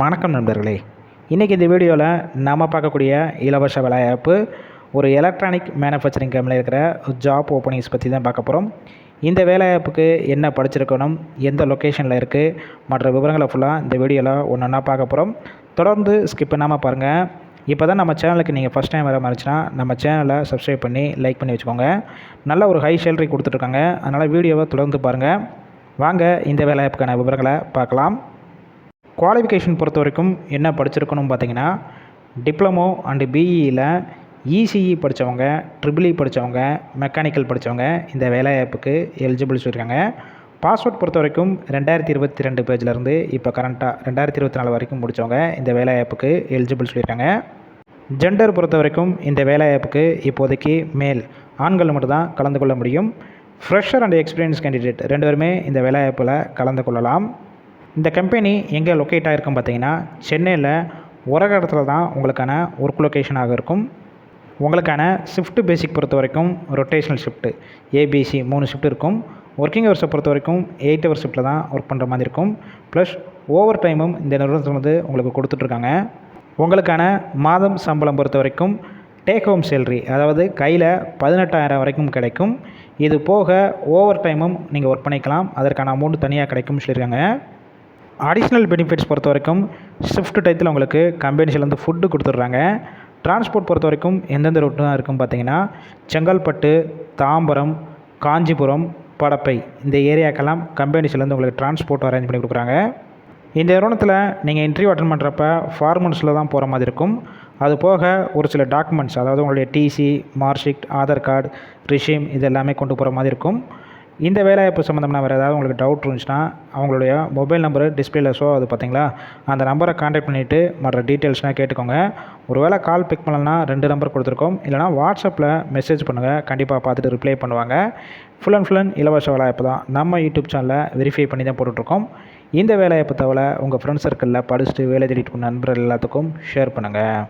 வணக்கம் நண்பர்களே. இன்றைக்கி இந்த வீடியோவில் நம்ம பார்க்கக்கூடிய இலவச வேலைவாய்ப்பு ஒரு எலக்ட்ரானிக் மேனுஃபேக்சரிங் கம்பெனியில் இருக்கிற ஜாப் ஓப்பனிங்ஸ் பற்றி தான் பார்க்க போகிறோம் இந்த வேலைவாய்ப்புக்கு என்ன படிச்சிருக்கணும் எந்த லொக்கேஷனில் இருக்குது மற்ற விவரங்களை ஃபுல்லாக இந்த வீடியோவில் ஒன்று ஒன்றா பார்க்க போகிறோம் தொடர்ந்து ஸ்கிப் பண்ணாமல் பாருங்கள் இப்போ தான் நம்ம சேனலுக்கு நீங்கள் ஃபஸ்ட் டைம் வர மாதிரிச்சுன்னா நம்ம சேனலை சப்ஸ்கிரைப் பண்ணி லைக் பண்ணி வச்சுக்கோங்க. நல்ல ஒரு ஹை சேலரி கொடுத்துட்ருக்காங்க அதனால் வீடியோவை தொடர்ந்து பாருங்கள் வாங்க இந்த வேலைவாய்ப்புக்கான விவரங்களை பார்க்கலாம். குவாலிஃபிகேஷன் பொறுத்த வரைக்கும் என்ன படிச்சிருக்கணும் பார்த்தீங்கன்னா டிப்ளமோ அண்டு பிஇயில் இசிஇ படித்தவங்க ட்ரிபிள்இ படித்தவங்க மெக்கானிக்கல் படித்தவங்க இந்த வேலைவாய்ப்புக்கு எலிஜிபிள் சொல்லியிருக்காங்க. பாஸ்வேர்ட் பொறுத்த வரைக்கும் ரெண்டாயிரத்தி இருபத்தி ரெண்டு பேஜ்லேருந்து இப்போ கரண்ட்டாக ரெண்டாயிரத்தி இருபத்தி நாலு வரைக்கும் முடித்தவங்க இந்த வேலைவாய்ப்புக்கு எலிஜிபிள் சொல்லியிருக்காங்க. ஜெண்டர் பொறுத்த வரைக்கும் இந்த வேலைவாய்ப்புக்கு இப்போதைக்கு மேல் ஆண்கள் மட்டும்தான் கலந்து கொள்ள முடியும். ஃப்ரெஷர் அண்ட் எக்ஸ்பீரியன்ஸ் கேண்டிடேட் ரெண்டு பேருமே இந்த வேலைவாய்ப்பில் கலந்து கொள்ளலாம். இந்த கம்பெனி எங்கே லொக்கேட் ஆகிருக்கும் பார்த்தீங்கன்னா சென்னையில் உரகடத்தில் தான் உங்களுக்கான ஒர்க் லொக்கேஷனாக இருக்கும். உங்களுக்கான ஷிஃப்ட் பேசிக் பொறுத்த வரைக்கும் ரொட்டேஷனல் ஷிஃப்ட்டு ஏபிசி மூணு ஷிஃப்ட் இருக்கும். ஒர்க்கிங் ஹவர்ஸை பொறுத்த வரைக்கும் எயிட் ஹவர் ஷிஃப்ட்டில் தான் ஒர்க் பண்ணுற மாதிரி இருக்கும். ப்ளஸ் ஓவர் டைமும் இந்த நிறுவனத்தில் வந்து உங்களுக்கு கொடுத்துட்ருக்காங்க. உங்களுக்கான மாதம் சம்பளம் பொறுத்த வரைக்கும் டேக் ஹோம் சேல்ரி அதாவது கையில் பதினெட்டாயிரம் வரைக்கும் கிடைக்கும். இது போக ஓவர் டைமும் நீங்கள் ஒர்க் பண்ணிக்கலாம். அதற்கான அமௌண்ட் தனியாக கிடைக்கும்னு சொல்லியிருக்காங்க. அடிஷ்னல் பெனிஃபிட்ஸ் பொறுத்த வரைக்கும் ஷிஃப்ட் டயத்தில் உங்களுக்கு கம்பெனிஸ்லேருந்து ஃபுட்டு கொடுத்துட்றாங்க. டிரான்ஸ்போர்ட் பொறுத்த வரைக்கும் எந்தெந்த ரூட்டு தான் இருக்கும் பார்த்தீங்கன்னா செங்கல்பட்டு தாம்பரம் காஞ்சிபுரம் படப்பை. இந்த ஏரியாக்கெல்லாம் கம்பெனிஸ்லேருந்து உங்களுக்கு டிரான்ஸ்போர்ட் அரேஞ்ச் பண்ணி கொடுக்குறாங்க. இந்த நிறுவனத்தில் நீங்கள் இன்டர்வியூ அட்டன் பண்ணுறப்ப ஃபார்மல்ஸில் தான் போகிற மாதிரி இருக்கும். அது போக ஒரு சில டாக்குமெண்ட்ஸ் அதாவது உங்களுடைய டிசி மார்க்ஷீட் ஆதார் கார்டு ரிஷீம் இது எல்லாமே கொண்டு போகிற மாதிரி இருக்கும். இந்த வேலைவாய்ப்பு சம்மந்தமான வேறு ஏதாவது உங்களுக்கு டவுட் இருந்துச்சுன்னா அவங்களுடைய மொபைல் நம்பரு டிஸ்பிளேல ஷோ அது பார்த்தீங்களா? அந்த நம்பரை காண்டாக்ட் பண்ணிவிட்டு மற்ற டீட்டெயில்ஸ்னால் கேட்டுக்கோங்க. ஒரு வேளை கால் பிக் பண்ணலன்னா ரெண்டு நம்பர் கொடுத்துருக்கோம். இல்லைனா வாட்ஸ்அப்பில் மெசேஜ் பண்ணுங்கள் கண்டிப்பாக பார்த்துட்டு ரிப்ளை பண்ணுவாங்க. ஃபுல் அண்ட் ஃபுல் அண்ட் இலவச வேலைவாய்ப்பு தான். நம்ம யூடியூப் சேனலில் வெரிஃபை பண்ணி தான் போட்டுட்ருக்கோம். இந்த வேலைவாய்ப்பு தவிர உங்கள் ஃப்ரெண்ட்ஸ் சர்க்கிளில் படிச்சுட்டு வேலை தேடிட்டு நண்பர்கள் எல்லாத்துக்கும் ஷேர் பண்ணுங்கள்